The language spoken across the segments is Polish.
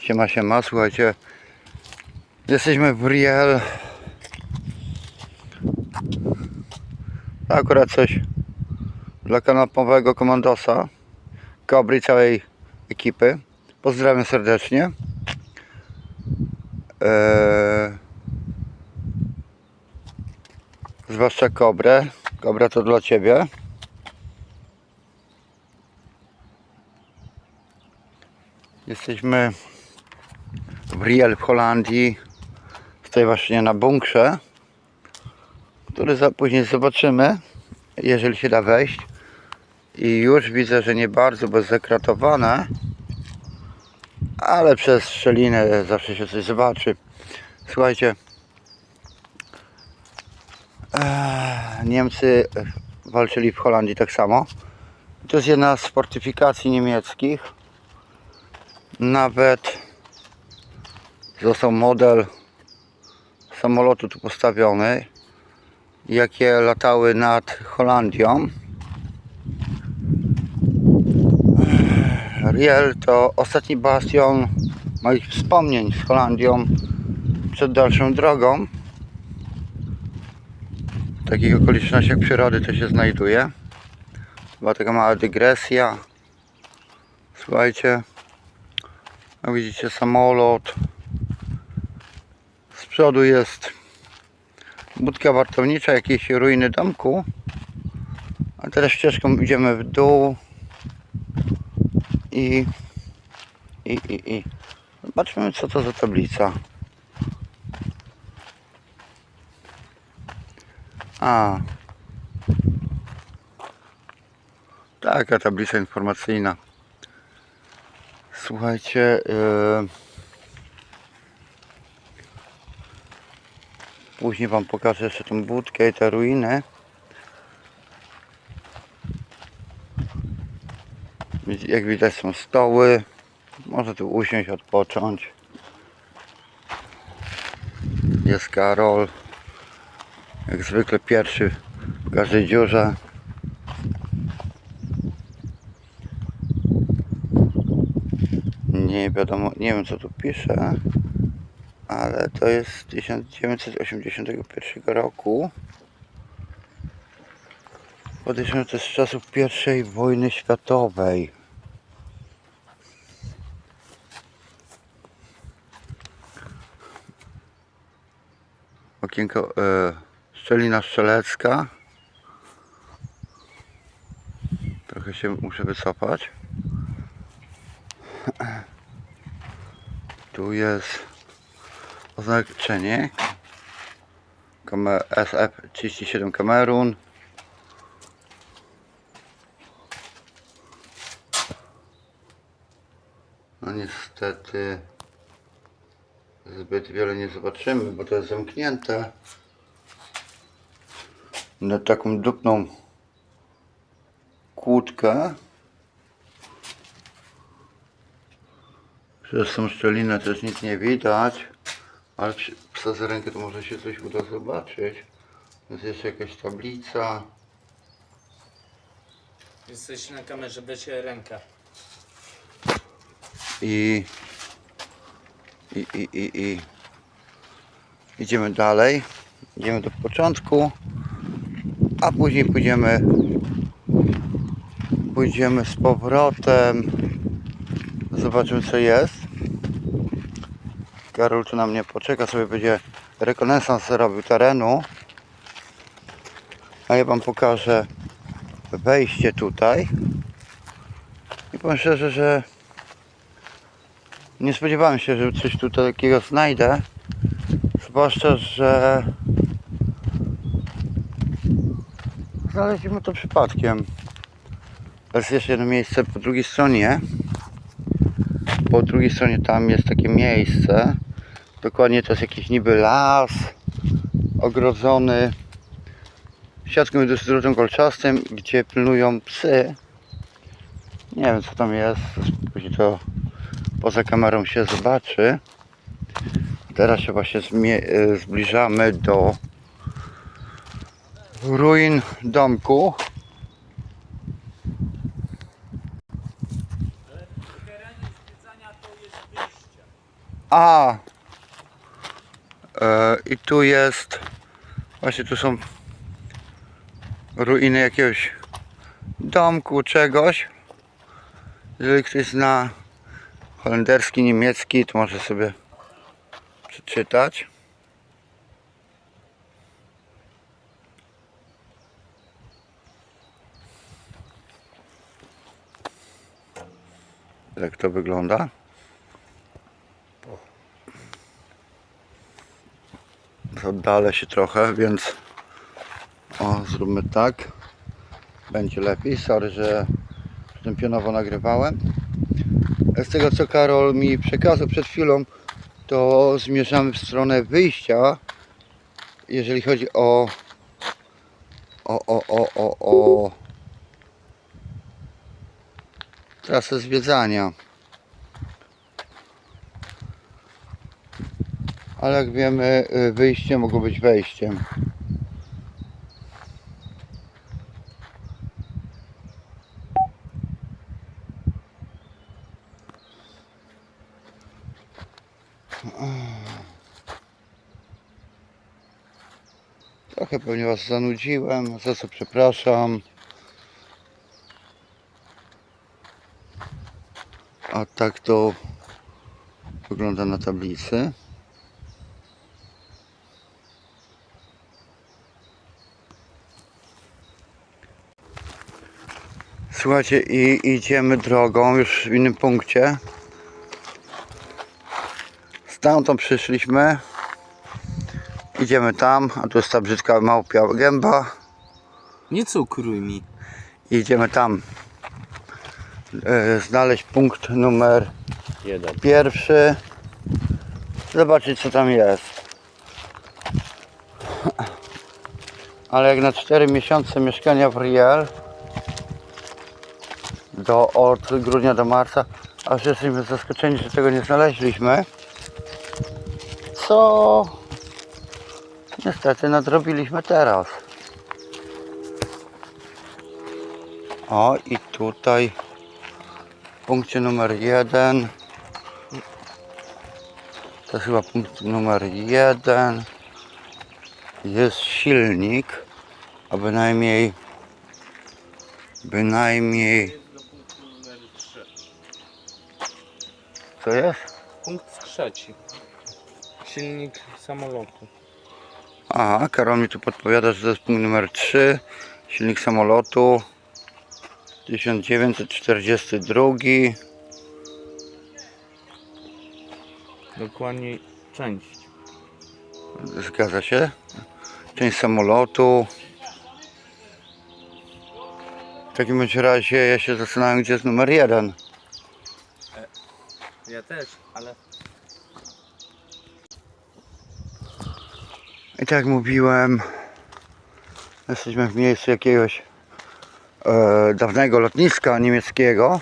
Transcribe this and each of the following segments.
Siema, siema, słuchajcie. Jesteśmy w Riel. Akurat coś dla kanapowego komandosa. Kobry całej ekipy. Pozdrawiam serdecznie. Eee, zwłaszcza Kobrę. Kobra to dla Ciebie. Jesteśmy w Riel w Holandii. Tutaj właśnie na bunkrze, który za, później zobaczymy, jeżeli się da wejść. I już widzę, że nie bardzo bezzakratowane, ale przez szczelinę zawsze się coś zobaczy. Słuchajcie, eh, Niemcy walczyli w Holandii tak samo. To jest jedna z fortyfikacji niemieckich. Nawet został model samolotu tu postawiony, jakie latały nad Holandią. Riel to ostatni bastion moich wspomnień z Holandią przed dalszą drogą. W takich okolicznościach przyrody to się znajduje. Była taka mała dygresja. Słuchajcie, jak widzicie samolot. Przodu jest budka wartownicza, jakieś ruiny domku. A teraz ścieżką idziemy w dół. I, i, i, i zobaczmy co to za tablica. A. Taka tablica informacyjna. Słuchajcie, yy... później Wam pokażę jeszcze tą budkę i te ruiny. Jak widać są stoły. Można tu usiąść, odpocząć. Jest Karol. Jak zwykle pierwszy w każdej dziurze. Nie wiadomo, nie wiem co tu pisze, ale to jest z 1981 roku. Jest z czasów I wojny światowej. Okienko, e, szczelina strzelecka. Trochę się muszę wycofać. Tu jest oznaczenie Kamer- SF37 Kamerun. No niestety zbyt wiele nie zobaczymy, bo to jest zamknięte. Na taką dupną kłódkę. Przez tą szczelinę też nic nie widać, ale psa za rękę to może się coś uda zobaczyć. Jest jeszcze jakaś tablica. Jesteś na kamerze, weź rękę. I, i, i, i, i idziemy dalej. Idziemy do początku, a później pójdziemy pójdziemy z powrotem. Zobaczymy co jest. Karol tu na mnie poczeka, sobie będzie rekonesans robił terenu. A ja wam pokażę wejście tutaj. I powiem szczerze, że nie spodziewałem się, że coś tu takiego znajdę. Zwłaszcza, że znaleźliśmy to przypadkiem. Jest jeszcze jedno miejsce po drugiej stronie. Po drugiej stronie tam jest takie miejsce. Dokładnie to jest jakiś niby las ogrodzony siatką drutą kolczastym, gdzie pilnują psy. Nie wiem co tam jest. Później to poza kamerą się zobaczy. Teraz się właśnie e, zbliżamy do ruin domku. A! E, I tu jest. Właśnie tu są ruiny jakiegoś domku, czegoś. Jeżeli ktoś zna holenderski, niemiecki, to może sobie przeczytać. Jak to wygląda? Oddalę się trochę, więc o, zróbmy tak. Będzie lepiej. Sorry, że tym pionowo nagrywałem. Z tego co Karol mi przekazał przed chwilą, to zmierzamy w stronę wyjścia. Jeżeli chodzi o o, o, o, o, o trasę zwiedzania. Ale jak wiemy, y, wyjście mogło być wejściem. Trochę pewnie Was zanudziłem, za co przepraszam. A tak to wygląda na tablicy. Słuchajcie, i idziemy drogą już w innym punkcie. Stamtąd przyszliśmy. Idziemy tam, a tu jest ta brzydka małpia gęba. Nie cukruj mi. Idziemy tam e, znaleźć punkt numer Jeden. pierwszy. Zobaczyć co tam jest. Ale jak na 4 miesiące mieszkania w Riel do, od grudnia do marca, aż jesteśmy zaskoczeni, że tego nie znaleźliśmy. Co niestety nadrobiliśmy teraz. O i tutaj w punkcie numer jeden to jest chyba punkt numer jeden jest silnik a bynajmniej bynajmniej co jest? Punkt trzeci. Silnik samolotu. Aha, Karol mi tu podpowiada, że to jest punkt numer 3 silnik samolotu 1942 Dokładnie część. Zgadza się. Część samolotu. W takim bądź razie ja się zastanawiam, gdzie jest numer jeden. Ja też, ale I tak mówiłem, jesteśmy w miejscu jakiegoś e, dawnego lotniska niemieckiego.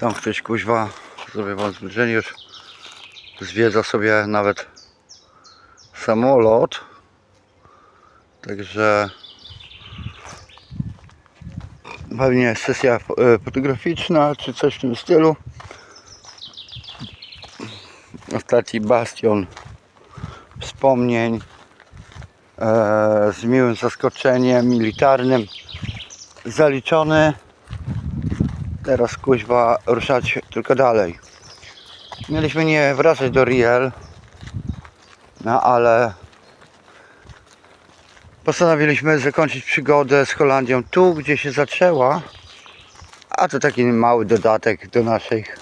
Tam ktoś kuźwa, zrobię wam zbliżenie już, zwiedza sobie nawet samolot. Także pewnie sesja e, fotograficzna czy coś w tym stylu. Ostatni bastion wspomnień e, z miłym zaskoczeniem militarnym zaliczony. Teraz kuźwa ruszać tylko dalej. Mieliśmy nie wracać do Riel, no ale postanowiliśmy zakończyć przygodę z Holandią tu, gdzie się zaczęła. A to taki mały dodatek do naszych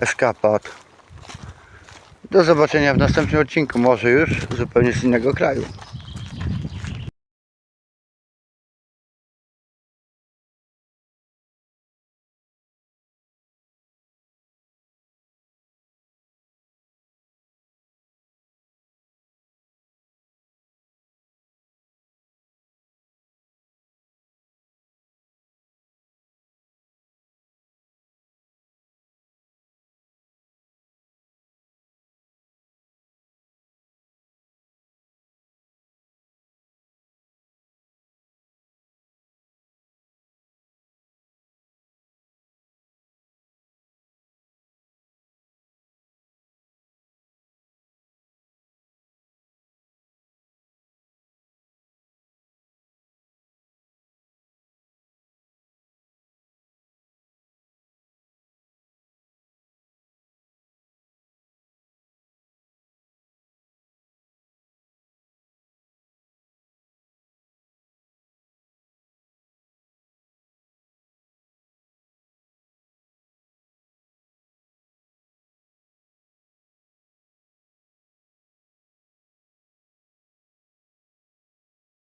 eskapad. Do zobaczenia w następnym odcinku, może już zupełnie z innego kraju.